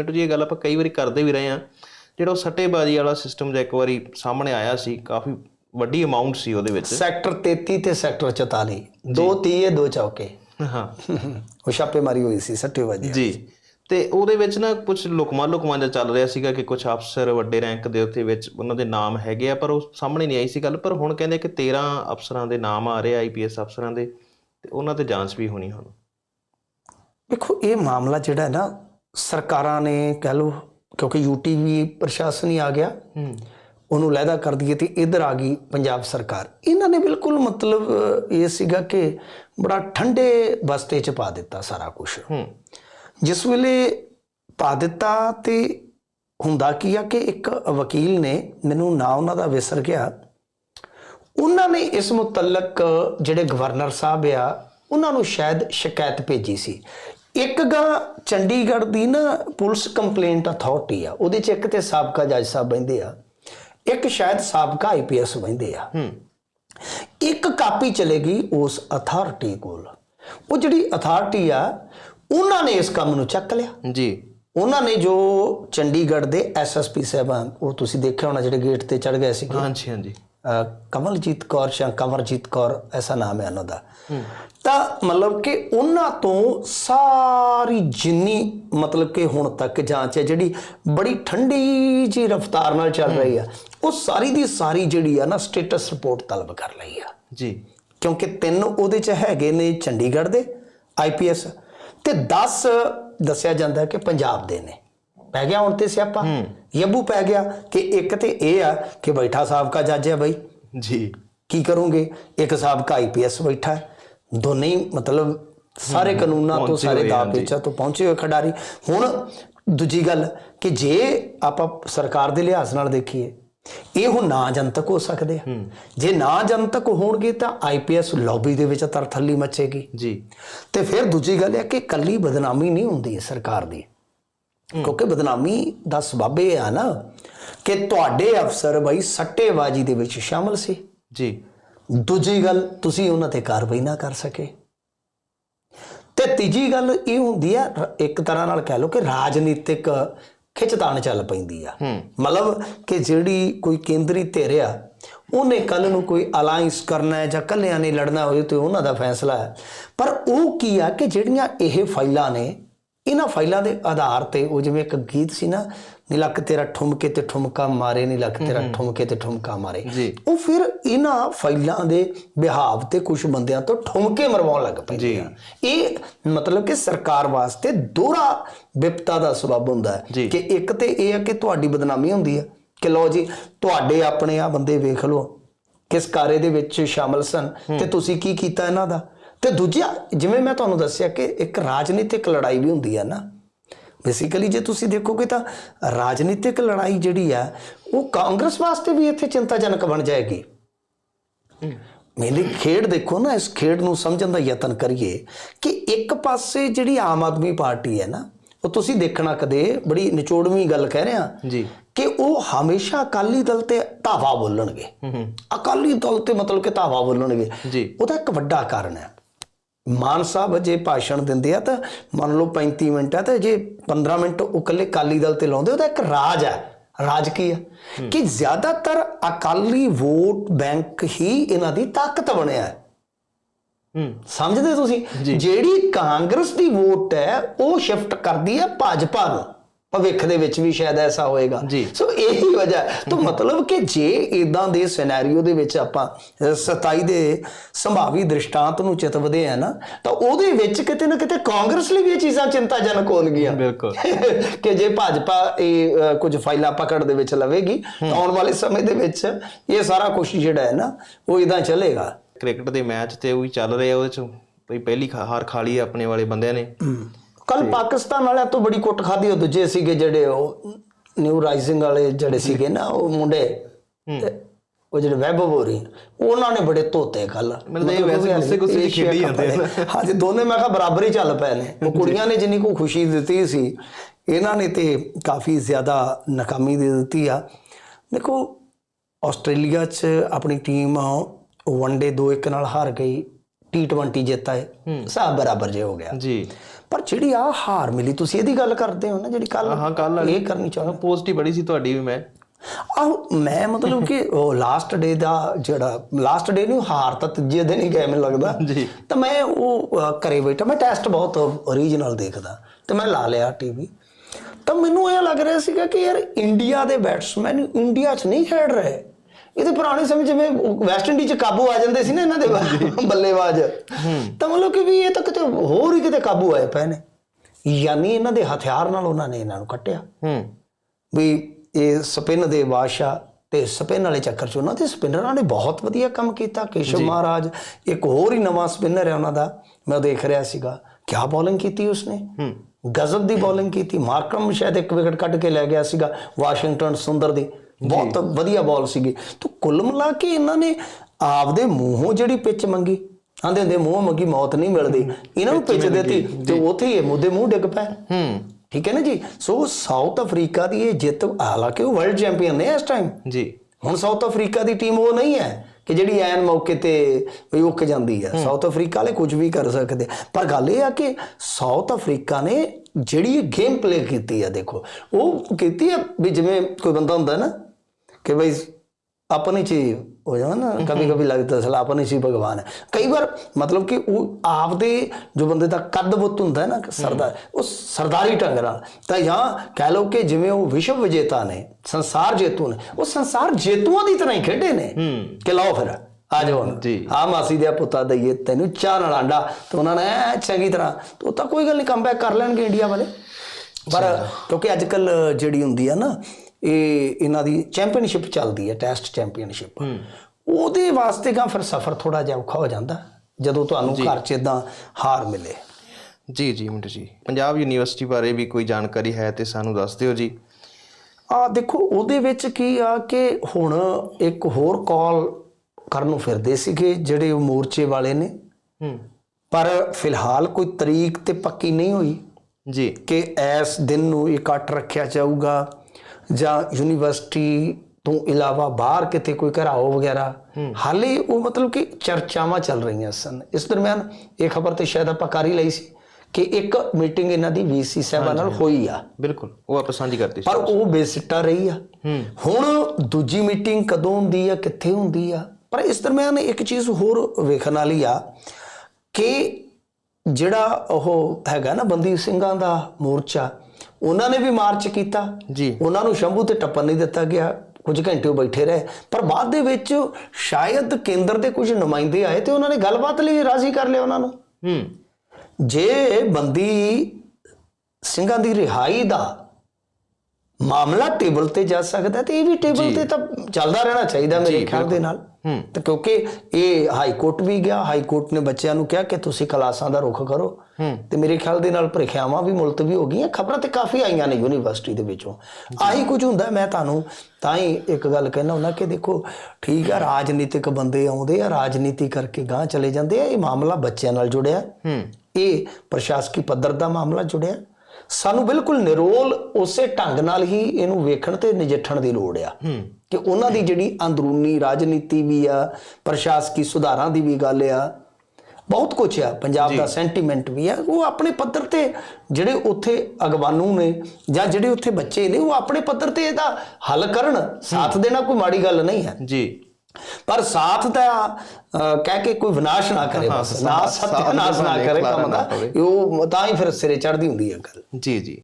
ਮਿੰਟੂ ਜੀ ਇਹ ਗੱਲ ਆਪਾਂ ਕਈ ਵਾਰੀ ਕਰਦੇ ਵੀ ਰਹੇ ਆ ਜਿਹੜਾ ਉਹ ਸੱਟੇਬਾਜ਼ੀ ਵਾਲਾ ਸਿਸਟਮ ਜਿਹਾ ਇੱਕ ਵਾਰੀ ਸਾਹਮਣੇ ਆਇਆ ਸੀ ਕਾਫੀ ਵੱਡੀ ਅਮਾਉਂਟ ਸੀ ਉਹਦੇ ਵਿੱਚ। ਸੈਕਟਰ 33 ਤੇ ਸੈਕਟਰ 44 ਦੋ ਤੀਏ ਦੋ ਚੌਕੇ। ਹਾਂ। ਉਹ ਛਾਪੇਮਾਰੀ ਹੋਈ ਸੀ ਸੱਟੇਬਾਜ਼ੀ ਜੀ। ਤੇ ਉਹਦੇ ਵਿੱਚ ਨਾ ਕੁਝ ਲੁਕਮਾ ਲੁਕਮਾ ਜਿਹਾ ਚੱਲ ਰਿਹਾ ਸੀਗਾ ਕਿ ਕੁਝ ਅਫਸਰ ਵੱਡੇ ਰੈਂਕ ਦੇ ਉੱਤੇ ਵਿੱਚ ਉਹਨਾਂ ਦੇ ਨਾਮ ਹੈਗੇ ਆ ਪਰ ਉਹ ਸਾਹਮਣੇ ਨਹੀਂ ਆਈ ਸੀ ਗੱਲ। ਪਰ ਹੁਣ ਕਹਿੰਦੇ ਕਿ 13 ਅਫਸਰਾਂ ਦੇ ਨਾਮ ਆ ਰਹੇ ਆਈਪੀਐਸ ਅਫਸਰਾਂ ਦੇ ਤੇ ਉਹਨਾਂ ਤੇ ਜਾਂਚ ਵੀ ਹੋਣੀ ਹੁਣ। ਦੇਖੋ ਇਹ ਮਾਮਲਾ ਜਿਹੜਾ ਹੈ ਨਾ ਸਰਕਾਰਾਂ ਨੇ ਕਹਿ ਲਓ ਕਿਉਂਕਿ ਯੂਟੀਵੀ ਪ੍ਰਸ਼ਾਸਨ ਹੀ ਆ ਗਿਆ ਹੂੰ। ਉਹਨੂੰ ਲੈਦਾ ਕਰ ਦਈਏ ਤੇ ਇਧਰ ਆ ਗਈ ਪੰਜਾਬ ਸਰਕਾਰ। ਇਹਨਾਂ ਨੇ ਬਿਲਕੁਲ ਮਤਲਬ ਇਹ ਸੀਗਾ ਕਿ ਬੜਾ ਠੰਡੇ ਬਸਤੇ ਚ ਪਾ ਦਿੱਤਾ ਸਾਰਾ ਕੁਝ ਹੂੰ। ਜਿਸ ਵੇਲੇ ਪਾ ਦਿੱਤਾ ਤੇ ਹੁੰਦਾ ਕੀ ਆ ਕਿ ਇੱਕ ਵਕੀਲ ਨੇ ਮੈਨੂੰ ਨਾਂ ਉਹਨਾਂ ਦਾ ਵਿਸਰ ਗਿਆ। ਉਹਨਾਂ ਨੇ ਇਸ ਮੁਤਲਕ ਜਿਹੜੇ ਗਵਰਨਰ ਸਾਹਿਬ ਆ ਉਹਨਾਂ ਨੂੰ ਸ਼ਾਇਦ ਸ਼ਿਕਾਇਤ ਭੇਜੀ ਸੀ। ਇੱਕ ਗਾ ਚੰਡੀਗੜ੍ਹ ਦੀ ਨਾ ਪੁਲਿਸ ਕੰਪਲੇਂਟ ਅਥਾਰਟੀ ਆ ਉਹਦੇ ਚ ਇੱਕ ਤੇ ਸਾਬਕਾ ਜੱਜ ਸਾਹਿਬ ਬੈੰਦੇ ਆ ਇੱਕ ਸ਼ਾਇਦ ਸਾਬਕਾ ਆਈਪੀਐਸ ਬੈੰਦੇ ਆ। ਹੂੰ। ਇੱਕ ਕਾਪੀ ਚਲੇਗੀ ਉਸ ਅਥਾਰਟੀ ਕੋਲ। ਉਹ ਜਿਹੜੀ ਅਥਾਰਟੀ ਆ ਉਹਨਾਂ ਨੇ ਇਸ ਕੰਮ ਨੂੰ ਚੱਕ ਲਿਆ। ਜੀ। ਉਹਨਾਂ ਨੇ ਜੋ ਚੰਡੀਗੜ੍ਹ ਦੇ ਐਸਐਸਪੀ ਸਾਹਿਬਾਨ ਉਹ ਤੁਸੀਂ ਦੇਖਿਆ ਹੋਣਾ ਜਿਹੜੇ ਗੇਟ ਤੇ ਚੜ ਗਏ ਸੀ ਹਾਂਜੀ ਹਾਂਜੀ। ਕਮਲਜੀਤ ਕੌਰ ਜਾਂ ਕਮਰਜੀਤ ਕੌਰ ਐਸਾ ਨਾਮ ਹੈ ਉਹਨਾਂ ਦਾ। ਤਾਂ ਮਤਲਬ ਕਿ ਉਹਨਾਂ ਤੋਂ ਸਾਰੀ ਜਿੰਨੀ ਮਤਲਬ ਕਿ ਹੁਣ ਤੱਕ ਜਾਂਚ ਹੈ ਜਿਹੜੀ ਬੜੀ ਠੰਡੀ ਜੀ ਰਫ਼ਤਾਰ ਨਾਲ ਚੱਲ ਰਹੀ ਆ ਉਹ ਸਾਰੀ ਦੀ ਸਾਰੀ ਜਿਹੜੀ ਆ ਨਾ ਸਟੇਟਸ ਰਿਪੋਰਟ ਤਲਬ ਕਰ ਲਈ ਆ। ਜੀ। ਕਿਉਂਕਿ ਤਿੰਨ ਉਹਦੇ ਚ ਹੈਗੇ ਨੇ ਚੰਡੀਗੜ੍ਹ ਦੇ ਆਈਪੀਐਸ ਤੇ 10 ਦੱਸਿਆ ਜਾਂਦਾ ਕਿ ਪੰਜਾਬ ਦੇ ਨੇ। ਪੈ ਗਿਆ ਹੁਣ ਤੇ ਸਿਆਪਾ। ਯੱਬੂ ਪੈ ਗਿਆ ਕਿ ਇੱਕ ਤੇ ਇਹ ਆ ਕਿ ਬੈਠਾ ਸਾਬਕਾ ਜੱਜ ਹੈ ਬਈ। ਜੀ। ਕੀ ਕਰੋਗੇ? ਇੱਕ ਸਾਬਕਾ ਆਈਪੀਐਸ ਬੈਠਾ ਹੈ। ਦੋਨੇ ਹੀ ਮਤਲਬ ਸਾਰੇ ਕਾਨੂੰਨਾਂ ਤੋਂ ਸਾਰੇ ਹੋਏ ਦਾ ਹਨ ਜੀ। ਪੇਚਾ ਤੋਂ ਪਹੁੰਚੇ ਹੋਏ ਖਿਡਾਰੀ। ਹੁਣ ਦੂਜੀ ਗੱਲ ਕਿ ਜੇ ਆਪਾਂ ਸਰਕਾਰ ਦੇ ਲਿਹਾਜ਼ ਨਾਲ ਦੇਖੀਏ ਇਹ ਹੁਣ ਨਾ ਜਨਤਕ ਹੋ ਸਕਦੇ ਆ। ਜੇ ਨਾ ਜਨਤਕ ਹੋਣਗੇ ਤਾਂ ਆਈਪੀਐਸ ਲੌਬੀ ਦੇ ਵਿੱਚ ਤਰਥੱਲੀ ਮਚੇਗੀ। ਜੀ। ਤੇ ਫਿਰ ਦੂਜੀ ਗੱਲ ਇਹ ਕਿ ਕੱਲੀ ਬਦਨਾਮੀ ਨਹੀਂ ਹੁੰਦੀ ਹੈ ਸਰਕਾਰ ਦੀ। ਕਿਉਂਕਿ ਬਦਨਾਮੀ ਦਾ ਸਬਬ ਇਹ ਆ ਨਾ ਕਿ ਤੁਹਾਡੇ ਅਫਸਰ ਬਈ ਸੱਟੇਬਾਜ਼ੀ ਦੇ ਵਿੱਚ ਸ਼ਾਮਲ ਸੀ। ਜੀ। ਦੂਜੀ ਗੱਲ ਤੁਸੀਂ ਉਹਨਾਂ ਤੇ ਕਾਰਵਾਈ ਨਾ ਕਰ ਸਕੇ। ਤੇ ਤੀਜੀ ਗੱਲ ਇਹ ਹੁੰਦੀ ਆ ਇੱਕ ਤਰ੍ਹਾਂ ਨਾਲ ਕਹਿ ਲਓ ਕਿ ਰਾਜਨੀਤਿਕ ਖਿੱਚਤਾਣ ਚੱਲ ਪੈਂਦੀ ਆ। ਮਤਲਬ ਕਿ ਜਿਹੜੀ ਕੋਈ ਕੇਂਦਰੀ ਧਿਰ ਆ ਉਹਨੇ ਕੱਲ ਨੂੰ ਕੋਈ ਅਲਾਈਅੰਸ ਕਰਨਾ ਹੈ ਜਾਂ ਕੱਲਿਆਂ ਨੇ ਲੜਨਾ ਹੋਵੇ ਤੇ ਉਹਨਾਂ ਦਾ ਫੈਸਲਾ ਹੈ। ਪਰ ਉਹ ਕੀ ਆ ਕਿ ਜਿਹੜੀਆਂ ਇਹ ਫਾਈਲਾਂ ਨੇ ਇਹਨਾਂ ਫਾਈਲਾਂ ਦੇ ਆਧਾਰ ਤੇ ਉਹ ਜਿਵੇਂ ਇੱਕ ਗੀਤ ਸੀ ਨਾ ਨਿਲਕ ਤੇਰਾ ਠੁਮਕੇ ਤੇ ਠੁਮਕਾ ਮਾਰੇ ਨਿਲਕ ਤੇਰਾ ਠੁਮਕੇ ਤੇ ਠੁਮਕਾ ਮਾਰੇ। ਉਹ ਫਿਰ ਇਹਨਾਂ ਫਾਈਲਾਂ ਦੇ ਬਿਹਾਵ ਤੇ ਕੁਝ ਬੰਦਿਆਂ ਤੋਂ ਠੁਮਕੇ ਮਰਵਾਉਣ ਲੱਗ ਆ। ਇਹ ਮਤਲਬ ਕਿ ਸਰਕਾਰ ਵਾਸਤੇ ਦੋਹਰਾ ਵਿਪਤਾ ਦਾ ਸਬਬ ਹੁੰਦਾ ਹੈ। ਕਿ ਇੱਕ ਤੇ ਇਹ ਹੈ ਕਿ ਤੁਹਾਡੀ ਬਦਨਾਮੀ ਹੁੰਦੀ ਹੈ ਕਿ ਲੋ ਜੀ ਤੁਹਾਡੇ ਆਪਣੇ ਆ ਬੰਦੇ ਵੇਖ ਲਓ ਕਿਸ ਕਾਰੇ ਦੇ ਵਿੱਚ ਸ਼ਾਮਲ ਸਨ ਤੇ ਤੁਸੀਂ ਕੀ ਕੀਤਾ ਇਹਨਾਂ ਦਾ? ਤੇ ਦੂਜਾ ਜਿਵੇਂ ਮੈਂ ਤੁਹਾਨੂੰ ਦੱਸਿਆ ਕਿ ਇੱਕ ਰਾਜਨੀਤਿਕ ਲੜਾਈ ਵੀ ਹੁੰਦੀ ਹੈ ਨਾ ਬੇਸਿਕਲੀ ਜੇ ਤੁਸੀਂ ਦੇਖੋਗੇ ਤਾਂ ਰਾਜਨੀਤਿਕ ਲੜਾਈ ਜਿਹੜੀ ਆ ਉਹ ਕਾਂਗਰਸ ਵਾਸਤੇ ਵੀ ਇੱਥੇ ਚਿੰਤਾਜਨਕ ਬਣ ਜਾਏਗੀ। ਮੇਰੀ ਖੇਡ ਦੇਖੋ ਨਾ ਇਸ ਖੇਡ ਨੂੰ ਸਮਝਣ ਦਾ ਯਤਨ ਕਰੀਏ ਕਿ ਇੱਕ ਪਾਸੇ ਜਿਹੜੀ ਆਮ ਆਦਮੀ ਪਾਰਟੀ ਹੈ ਨਾ ਉਹ ਤੁਸੀਂ ਦੇਖਣਾ ਕਦੇ ਬੜੀ ਨਿਚੋੜਵੀਂ ਗੱਲ ਕਹਿ ਰਿਹਾ ਜੀ। ਕਿ ਉਹ ਹਮੇਸ਼ਾ ਅਕਾਲੀ ਦਲ ਤੇ ਧਾਵਾ ਬੋਲਣਗੇ। ਅਕਾਲੀ ਦਲ ਤੇ ਮਤਲਬ ਕਿ ਧਾਵਾ ਬੋਲਣਗੇ। ਜੀ। ਉਹਦਾ ਇੱਕ ਵੱਡਾ ਕਾਰਨ ਹੈ। ਮਾਨ ਸਾਹਿਬ ਜੇ ਭਾਸ਼ਣ ਦਿੰਦੇ ਆ ਤਾਂ ਮੰਨ ਲਓ 35 ਮਿੰਟ ਆ ਤੇ ਜੇ 15 ਮਿੰਟ ਉਹ ਇਕੱਲੇ ਅਕਾਲੀ ਦਲ ਤੇ ਲਾਉਂਦੇ ਉਹਦਾ ਇੱਕ ਰਾਜ ਹੈ ਰਾਜ ਕੀ ਹੈ। ਕਿ ਜ਼ਿਆਦਾਤਰ ਅਕਾਲੀ ਵੋਟ ਬੈਂਕ ਹੀ ਇਹਨਾਂ ਦੀ ਤਾਕਤ ਬਣਿਆ ਹੈ। ਹੂੰ। ਸਮਝਦੇ ਤੁਸੀਂ? ਜਿਹੜੀ ਕਾਂਗਰਸ ਦੀ ਵੋਟ ਹੈ ਉਹ ਸ਼ਿਫਟ ਕਰਦੀ ਹੈ ਭਾਜਪਾ ਨੂੰ। ਭਵਿੱਖ ਦੇ ਵਿੱਚ ਵੀ ਸ਼ਾਇਦ ਐਸਾ ਹੋਏਗਾ। ਸੋ ਇਹੀ ਵਜ੍ਹਾ ਹੈ। ਤਾਂ ਮਤਲਬ ਕਿ ਜੇ ਇਦਾਂ ਦੇ ਸਿਨੈਰੀਓ ਦੇ ਵਿੱਚ ਆਪਾਂ ਅਹ, 27 ਦੇ ਸੰਭਾਵੀ ਦ੍ਰਿਸ਼ਟਾਂਤ ਨੂੰ ਚਿਤਵਦੇ ਆ ਨਾ ਤਾਂ ਉਹਦੇ ਵਿੱਚ ਕਿਤੇ ਨਾ ਕਿਤੇ ਕਾਂਗਰਸ ਲਈ ਵੀ ਇਹ ਚੀਜ਼ਾਂ ਚਿੰਤਾਜਨਕ ਹੋਣਗੀਆਂ। ਬਿਲਕੁਲ। ਕਿ ਜੇ ਭਾਜਪਾ ਇਹ ਕੁਝ ਫਾਈਲਾਂ ਪਕੜ ਦੇ ਵਿੱਚ ਲਵੇਗੀ ਤਾਂ ਆਉਣ ਵਾਲੇ ਸਮੇਂ ਦੇ ਵਿੱਚ ਇਹ ਸਾਰਾ ਕੁਝ ਜਿਹੜਾ ਹੈ ਨਾ ਉਹ ਇਦਾਂ ਚੱਲੇਗਾ। ਕ੍ਰਿਕਟ ਦੇ ਮੈਚ ਤੇ ਉਹ ਵੀ ਚੱਲ ਰਿਹਾ ਉਹਦੇ ਚ। ਪਹਿਲੀ ਹਾਰ ਖਾ ਲਈ ਆ ਆਪਣੇ ਵਾਲੇ ਬੰਦਿਆਂ ਨੇ। ਕੱਲ ਪਾਕਿਸਤਾਨ ਵਾਲਿਆਂ ਤੋਂ ਬੜੀ ਕੁੱਟ ਖਾਦੀ ਉਹ ਦੂਜੇ ਸੀਗੇ ਜਿਹੜੇ ਉਹ ਨਿਊ ਰਾਈਜ਼ਿੰਗ ਵਾਲੇ ਜਿਹੜੇ ਸੀਗੇ ਨਾ ਉਹ ਮੁੰਡੇ ਉਹ ਜਿਹੜੇ ਵੈਬ ਬੋਰੀ ਉਹਨਾਂ ਨੇ ਬੜੇ ਧੋਤੇ ਕੱਲ ਮਤਲਬ ਇਹ ਵੈਸੇ ਗੁੱਸੇ-ਗੁੱਸੇ 'ਚ ਖੇਡੀ ਜਾਂਦੇ ਆ। ਨਾ। ਹਾਂਜੀ ਦੋਨੇ ਮੈਂ ਕਿਹਾ ਬਰਾਬਰ ਹੀ ਚੱਲ ਪਏ ਨੇ। ਉਹ ਕੁੜੀਆਂ ਨੇ ਜਿੰਨੀ ਕੋ ਖੁਸ਼ੀ ਦਿੱਤੀ ਸੀ ਇਹਨਾਂ ਨੇ ਤੇ ਕਾਫੀ ਜ਼ਿਆਦਾ ਨਾਕਾਮੀ ਦੇ ਦਿੱਤੀ ਆ। ਦੇਖੋ ਆਸਟ੍ਰੇਲੀਆ 'ਚ ਆਪਣੀ ਟੀਮ ਵਨਡੇ 2-1 ਨਾਲ ਹਾਰ ਗਈ। T20 ਜਿੱਤਾ ਹੈ। ਹਿਸਾਬ ਬਰਾਬਰ ਜੇ ਹੋ ਗਿਆ। ਜੀ। ਪਰ ਜਿਹੜੀ ਆ ਹਾਰ ਮਿਲੀ ਤੁਸੀਂ ਇਹਦੀ ਗੱਲ ਕਰਦੇ ਹੋ ਨਾ ਜਿਹੜੀ ਕੱਲ ਹਾਂ ਕੱਲ ਇਹ ਕਰਨੀ ਚਾਹੁੰਦਾ ਪੋਸਟ ਹੀ ਬੜੀ ਸੀ ਤੁਹਾਡੀ ਵੀ ਮੈਂ। ਆਹ ਮੈਂ ਮਤਲਬ ਕਿ ਉਹ ਲਾਸਟ ਡੇ ਦਾ ਜਿਹੜਾ ਲਾਸਟ ਡੇ ਨੂੰ ਹਾਰ ਤਾਂ ਤੀਜੇ ਦਿਨ ਹੀ ਗਏ ਮੈਨੂੰ ਲੱਗਦਾ। ਜੀ। ਤਾਂ ਮੈਂ ਉਹ ਘਰੇ ਬੈਠਾ ਮੈਂ ਟੈਸਟ ਬਹੁਤ ਓਰੀਜਨਲ ਦੇਖਦਾ ਤੇ ਮੈਂ ਲਾ ਲਿਆ ਟੀਵੀ ਤਾਂ ਮੈਨੂੰ ਇਹ ਲੱਗ ਰਿਹਾ ਸੀਗਾ ਕਿ ਯਾਰ ਇੰਡੀਆ ਦੇ ਬੈਟਸਮੈਨ ਇੰਡੀਆ 'ਚ ਨਹੀਂ ਖੇਡ ਰਹੇ। ਇਹ ਤੇ ਪੁਰਾਣੇ ਸਮੇਂ ਜਿਵੇਂ ਵੈਸਟ ਇੰਡੀ 'ਚ ਕਾਬੂ ਆ ਜਾਂਦੇ ਸੀ ਨਾ ਇਹਨਾਂ ਦੇ ਬੱਲੇਬਾਜ਼। ਤਾਂ ਮਤਲਬ ਕਿ ਵੀ ਇਹ ਤਾਂ ਕਿਤੇ ਹੋਰ ਹੀ ਕਿਤੇ ਕਾਬੂ ਆਏ ਪਏ ਨੇ। ਯਾਨੀ ਇਹਨਾਂ ਦੇ ਹਥਿਆਰ ਨਾਲ ਉਹਨਾਂ ਨੇ ਇਹਨਾਂ ਨੂੰ ਕੱਟਿਆ। ਹੂੰ। ਵੀ ਇਹ ਸਪਿਨ ਦੇ ਬਾਦਸ਼ਾਹ ਤੇ ਸਪਿਨ ਵਾਲੇ ਚੱਕਰ ਚ ਉਹਨਾਂ ਦੇ ਸਪਿਨਰਾਂ ਨੇ ਬਹੁਤ ਵਧੀਆ ਕੰਮ ਕੀਤਾ। ਕੇਸ਼ਵ ਮਹਾਰਾਜ ਇੱਕ ਹੋਰ ਹੀ ਨਵਾਂ ਸਪਿਨਰ ਹੈ ਉਹਨਾਂ ਦਾ। ਮੈਂ ਦੇਖ ਰਿਹਾ ਸੀਗਾ। ਕਿਆ ਬੋਲਿੰਗ ਕੀਤੀ ਉਸਨੇ? ਹੂੰ। ਗਜ਼ਬ ਦੀ ਬੋਲਿੰਗ ਕੀਤੀ। ਮਾਰਕਰਮ ਸ਼ਾਇਦ ਇੱਕ ਵਿਕਟ ਕੱਢ ਕੇ ਲੈ ਗਿਆ ਸੀਗਾ ਵਾਸ਼ਿੰਗਟਨ ਸੁੰਦਰ ਦੀ। ਬਹੁਤ ਵਧੀਆ ਬਾਲ ਸੀਗੀ। ਤਾਂ ਕੁੱਲ ਮਿਲਾ ਕੇ ਇਹਨਾਂ ਨੇ ਆਪਦੇ ਮੂੰਹੋਂ ਜਿਹੜੀ ਪਿੱਚ ਮੰਗੀ ਆਂਦੇ ਹੁੰਦੇ ਮੂੰਹੋਂ ਮੰਗੀ ਮੌਤ ਨਹੀਂ ਮਿਲਦੀ। ਇਹਨਾਂ ਨੂੰ ਪਿੱਚ ਦਿੱਤੀ ਤੇ ਉੱਥੇ ਹੀ ਮੁੱਦੇ ਮੂੰਹ ਡਿੱਗ ਪਏ। ਹੂੰ। ਠੀਕ ਹੈ ਨਾ ਜੀ? ਸੋ ਸਾਊਥ ਅਫਰੀਕਾ ਦੀ ਇਹ ਜਿੱਤ ਹਾਲਾਂਕਿ ਉਹ ਵਰਲਡ ਚੈਂਪੀਅਨ ਨੇ ਇਸ ਟਾਈਮ ਜੀ। ਹੁਣ ਸਾਊਥ ਅਫਰੀਕਾ ਦੀ ਟੀਮ ਉਹ ਨਹੀਂ ਹੈ ਕਿ ਜਿਹੜੀ ਐਨ ਮੌਕੇ ਤੇ ਵੀ ਉੱਕ ਜਾਂਦੀ ਹੈ। ਸਾਊਥ ਅਫਰੀਕਾ ਵਾਲੇ ਕੁਝ ਵੀ ਕਰ ਸਕਦੇ। ਪਰ ਗੱਲ ਇਹ ਆ ਕਿ ਸਾਊਥ ਅਫਰੀਕਾ ਨੇ ਜਿਹੜੀ ਗੇਮ ਪਲੇ ਕੀਤੀ ਹੈ ਦੇਖੋ ਉਹ ਕੀਤੀ ਹੈ ਵੀ ਜਿਵੇਂ ਕੋਈ ਬੰਦਾ ਹੁੰਦਾ ਨਾ ਕਿ ਬਈ अपनी चीज हो जाए ना कभी कभी लगता है सला अपनी चीज भगवान है ਕਈ ਵਾਰ ਮਤਲਬ ਕਿ ਉਹ ਆਪਦੇ ਜੋ ਬੰਦੇ ਦਾ ਕੱਦ ਬੁੱਤ ਹੁੰਦਾ ਹੈ ਨਾ ਸਰਦਾਰ ਉਹ ਸਰਦਾਰੀ ਢੰਗ ਨਾਲ ਤਾਂ ਜਾਂ ਕਹਿ ਲਓ ਕਿ ਜਿਵੇਂ ਉਹ ਵਿਸ਼ਵ ਵਿਜੇਤਾ ਨੇ ਸੰਸਾਰ ਜੇਤੂ ਨੇ ਉਹ ਸੰਸਾਰ ਜੇਤੂਆਂ ਦੀ ਤਰ੍ਹਾਂ ਹੀ ਖੇਡੇ ਨੇ ਕਿ ਲਓ ਫਿਰ ਆ ਜਾਓ ਹੁਣ। ਜੀ। ਆ ਮਾਸੀ ਦੇ ਪੁੱਤਾ ਦਈਏ ਤੈਨੂੰ ਚਾਹ ਨਾਲ ਆਂਡਾ ਤੇ ਉਹਨਾਂ ਨੇ ਐਂ ਚੰਗੀ ਤਰ੍ਹਾਂ ਤੇ ਉਹ ਤਾਂ ਕੋਈ ਗੱਲ ਨਹੀਂ ਕਮਬੈਕ ਕਰ ਲੈਣਗੇ ਇੰਡੀਆ ਵਾਲੇ ਪਰ ਕਿਉਂਕਿ ਅੱਜ ਕੱਲ ਜਿਹੜੀ ਹੁੰਦੀ ਆ ਨਾ ਇਹ ਇਹਨਾਂ ਦੀ ਚੈਂਪੀਅਨਸ਼ਿਪ ਚੱਲਦੀ ਹੈ ਟੈਸਟ ਚੈਂਪੀਅਨਸ਼ਿਪ ਉਹਦੇ ਵਾਸਤੇ ਗਾ ਫਿਰ ਸਫ਼ਰ ਥੋੜਾ ਜਿਹਾ ਔਖਾ ਹੋ ਜਾਂਦਾ ਜਦੋਂ ਤੁਹਾਨੂੰ ਘਰ 'ਚ ਇਦਾਂ ਹਾਰ ਮਿਲੇ। ਜੀ ਜੀ ਮਿੰਟੂ ਜੀ। ਪੰਜਾਬ ਯੂਨੀਵਰਸਿਟੀ ਬਾਰੇ ਵੀ ਕੋਈ ਜਾਣਕਾਰੀ ਹੈ ਤੇ ਸਾਨੂੰ ਦੱਸ ਦਿਓ ਜੀ। ਆ ਦੇਖੋ ਉਹਦੇ ਵਿੱਚ ਕੀ ਆ ਕਿ ਹੁਣ ਇੱਕ ਹੋਰ ਕਾਲ ਕਰਨ ਨੂੰ ਫਿਰਦੇ ਸੀਗੇ ਜਿਹੜੇ ਉਹ ਮੋਰਚੇ ਵਾਲੇ ਨੇ। ਹੂੰ। ਪਰ ਫਿਲਹਾਲ ਕੋਈ ਤਰੀਕ ਤੇ ਪੱਕੀ ਨਹੀਂ ਹੋਈ ਜੀ। ਕਿ ਇਸ ਦਿਨ ਨੂੰ ਇਕੱਠ ਰੱਖਿਆ ਜਾਊਗਾ। ਜਾਂ ਯੂਨੀਵਰਸਿਟੀ ਤੋਂ ਇਲਾਵਾ ਬਾਹਰ ਕਿਤੇ ਕੋਈ ਘਰਾਓ ਵਗੈਰਾ ਹਾਲੇ ਉਹ ਮਤਲਬ ਕਿ ਚਰਚਾਵਾਂ ਚੱਲ ਰਹੀਆਂ ਸਨ। ਇਸ ਦਰਮਿਆਨ ਇਹ ਖਬਰ ਤੇ ਸ਼ਾਇਦ ਆਪਾਂ ਕਰ ਹੀ ਲਈ ਸੀ ਕਿ ਇੱਕ ਮੀਟਿੰਗ ਇਹਨਾਂ ਦੀ ਵੀਸੀ ਸਾਹਿਬਾਨ ਨਾਲ ਹੋਈ ਆ। ਬਿਲਕੁਲ ਉਹ ਆਪਾਂ ਸਾਂਝੀ ਕਰਤੀ ਸੀ। ਪਰ ਉਹ ਬੇਸਿੱਟਾ ਰਹੀ ਆ। ਹੁਣ ਦੂਜੀ ਮੀਟਿੰਗ ਕਦੋਂ ਹੁੰਦੀ ਆ ਕਿੱਥੇ ਹੁੰਦੀ ਆ? ਪਰ ਇਸ ਦਰਮਿਆਨ ਇੱਕ ਚੀਜ਼ ਹੋਰ ਵੇਖਣ ਵਾਲੀ ਆ ਕਿ ਜਿਹੜਾ ਉਹ ਹੈਗਾ ਨਾ ਬੰਦੀ ਸਿੰਘਾਂ ਦਾ ਮੋਰਚਾ ਉਹਨਾਂ ਨੇ ਵੀ ਮਾਰਚ ਕੀਤਾ। ਜੀ। ਉਹਨਾਂ ਨੂੰ ਸ਼ੰਭੂ ਤੇ ਟੱਪਣ ਨਹੀਂ ਦਿੱਤਾ ਗਿਆ। ਕੁਝ ਘੰਟੇ ਉਹ ਬੈਠੇ ਰਹੇ। ਪਰ ਬਾਅਦ ਦੇ ਵਿੱਚ ਸ਼ਾਇਦ ਕੇਂਦਰ ਦੇ ਕੁਝ ਨੁਮਾਇੰਦੇ ਆਏ ਤੇ ਉਹਨਾਂ ਨੇ ਗੱਲਬਾਤ ਲਈ ਰਾਜ਼ੀ ਕਰ ਲਿਆ ਉਹਨਾਂ ਨੂੰ। ਹੂੰ। ਜੇ ਬੰਦੀ ਸਿੰਘਾਂ ਦੀ ਰਿਹਾਈ ਦਾ ਮਾਮਲਾ ਟੇਬਲ ਤੇ ਜਾ ਸਕਦਾ ਤੇ ਇਹ ਵੀ ਟੇਬਲ ਤੇ ਤਾਂ ਚੱਲਦਾ ਰਹਿਣਾ ਚਾਹੀਦਾ ਮੇਰੇ ਖਿਆਲ ਦੇ ਨਾਲ। ਤੇ ਕਿਉਂਕਿ ਇਹ ਹਾਈ ਕੋਰਟ ਵੀ ਗਿਆ ਹਾਈ ਕੋਰਟ ਨੇ ਬੱਚਿਆਂ ਨੂੰ ਕਿਹਾ ਕਿ ਤੁਸੀਂ ਕਲਾਸਾਂ ਦਾ ਰੁਖ ਕਰੋ। ਤੇ ਮੇਰੇ ਖਿਆਲ ਦੇ ਨਾਲ ਪ੍ਰੀਖਿਆਵਾਂ ਵੀ ਮੁਲਤਵੀ ਹੋ ਗਈਆਂ ਖਬਰਾਂ ਤੇ ਕਾਫੀ ਆਈਆਂ ਨੇ ਯੂਨੀਵਰਸਿਟੀ ਦੇ ਵਿੱਚੋਂ। ਆਹੀ ਕੁਝ ਹੁੰਦਾ ਮੈਂ ਤੁਹਾਨੂੰ ਤਾਂ ਹੀ ਇੱਕ ਗੱਲ ਕਹਿਣਾ ਹੁੰਦਾ ਕਿ ਦੇਖੋ ਠੀਕ ਆ ਰਾਜਨੀਤਿਕ ਬੰਦੇ ਆਉਂਦੇ ਆ ਰਾਜਨੀਤੀ ਕਰਕੇ ਗਾਂ ਚਲੇ ਜਾਂਦੇ ਆ ਇਹ ਮਾਮਲਾ ਬੱਚਿਆਂ ਨਾਲ ਜੁੜਿਆ। ਹੂੰ। ਇਹ ਪ੍ਰਸ਼ਾਸਕੀ ਪੱਧਰ ਦਾ ਮਾਮਲਾ ਜੁੜਿਆ। ਸਾਨੂੰ ਬਿਲਕੁਲ ਨਿਰੋਲ ਉਸੇ ਢੰਗ ਨਾਲ ਹੀ ਇਹਨੂੰ ਵੇਖਣ ਤੇ ਨਜਿੱਠਣ ਦੀ ਲੋੜ ਆ। ਕਿ ਉਹਨਾਂ ਦੀ ਜਿਹੜੀ ਅੰਦਰੂਨੀ ਰਾਜਨੀਤੀ ਵੀ ਆ ਪ੍ਰਸ਼ਾਸਕੀ ਸੁਧਾਰਾਂ ਦੀ ਵੀ ਗੱਲ ਆ ਬਹੁਤ ਕੁਝ ਆ। ਪੰਜਾਬ ਦਾ ਸੈਂਟੀਮੈਂਟ ਵੀ ਆ। ਉਹ ਆਪਣੇ ਪੱਧਰ ਤੇ ਜਿਹੜੇ ਉੱਥੇ ਅਗਵਾਨੂ ਨੇ ਜਾਂ ਜਿਹੜੇ ਉੱਥੇ ਬੱਚੇ ਨੇ ਉਹ ਆਪਣੇ ਪੱਧਰ ਤੇ ਇਹਦਾ ਹੱਲ ਕਰਨ। ਸਾਥ ਦੇਣਾ ਕੋਈ ਮਾੜੀ ਗੱਲ ਨਹੀਂ ਹੈ। ਜੀ। ਪਰ ਸਾਥ ਦਾ ਕਹਿ ਕੇ ਕੋਈ ਵਿਨਾਸ਼ ਨਾ ਕਰੇ ਬਸ ਨਾ ਸਤਿਆਨਾਸ਼ ਨਾ ਕਰੇ ਕੰਮ ਦਾ। ਉਹ ਤਾਂ ਹੀ ਫਿਰ ਸਿਰੇ ਚੜਦੀ ਹੁੰਦੀ ਹੈ ਗੱਲ ਜੀ ਜੀ